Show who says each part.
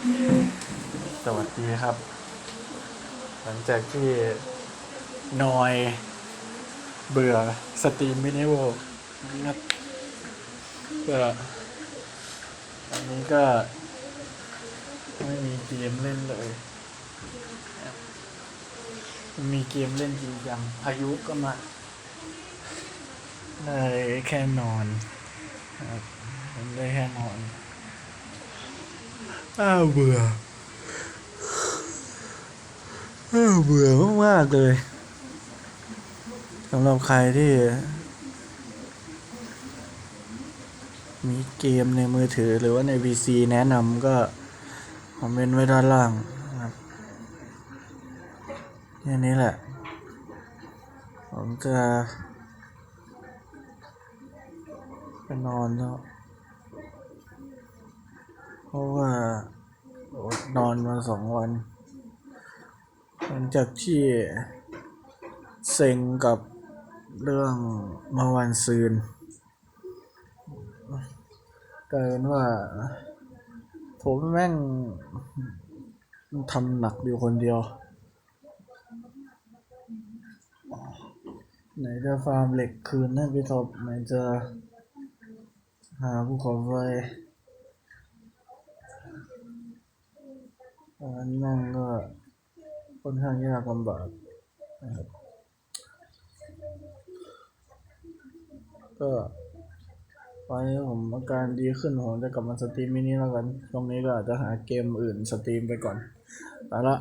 Speaker 1: สวัสดีครับ หลังจากที่นอยเบื่อสตรีมมินิโวนะครับก็อันนี้ก็ ไม่มีเกมเล่นเลยมีเกมเล่นจริงจังพายุก็มาได้แค่นอนครับได้แค่นอน อ้าวเบื่ออ้าวเบื่อมากๆเลยสำหรับใครที่ มีเกมในมือถือหรือว่าใน PC แนะนำก็คอมเมนต์ไว้ด้านล่างนะครับแค่นี้แหละ ผมจะไปนอนแล้วเพราะว่า นอนมาสองวัน หลังจากที่เซ็งกับเรื่องเมื่อวันซืนกลายเป็นว่า ผมแม่งทำหนักอยู่คนเดียว ไหนจะฟาร์มเหล็กคืนให้พี่ทบไหนจะหาภูเขาไฟ อันนี้ นั่งก็ค่อนข้างยากลำบากนะครับก็ไว้ผมอาการดีขึ้นผมจะกลับมาสตรีมมินิแล้วกัน ตรงนี้ก็อาจจะหาเกมอื่นสตรีมไปก่อนไปละ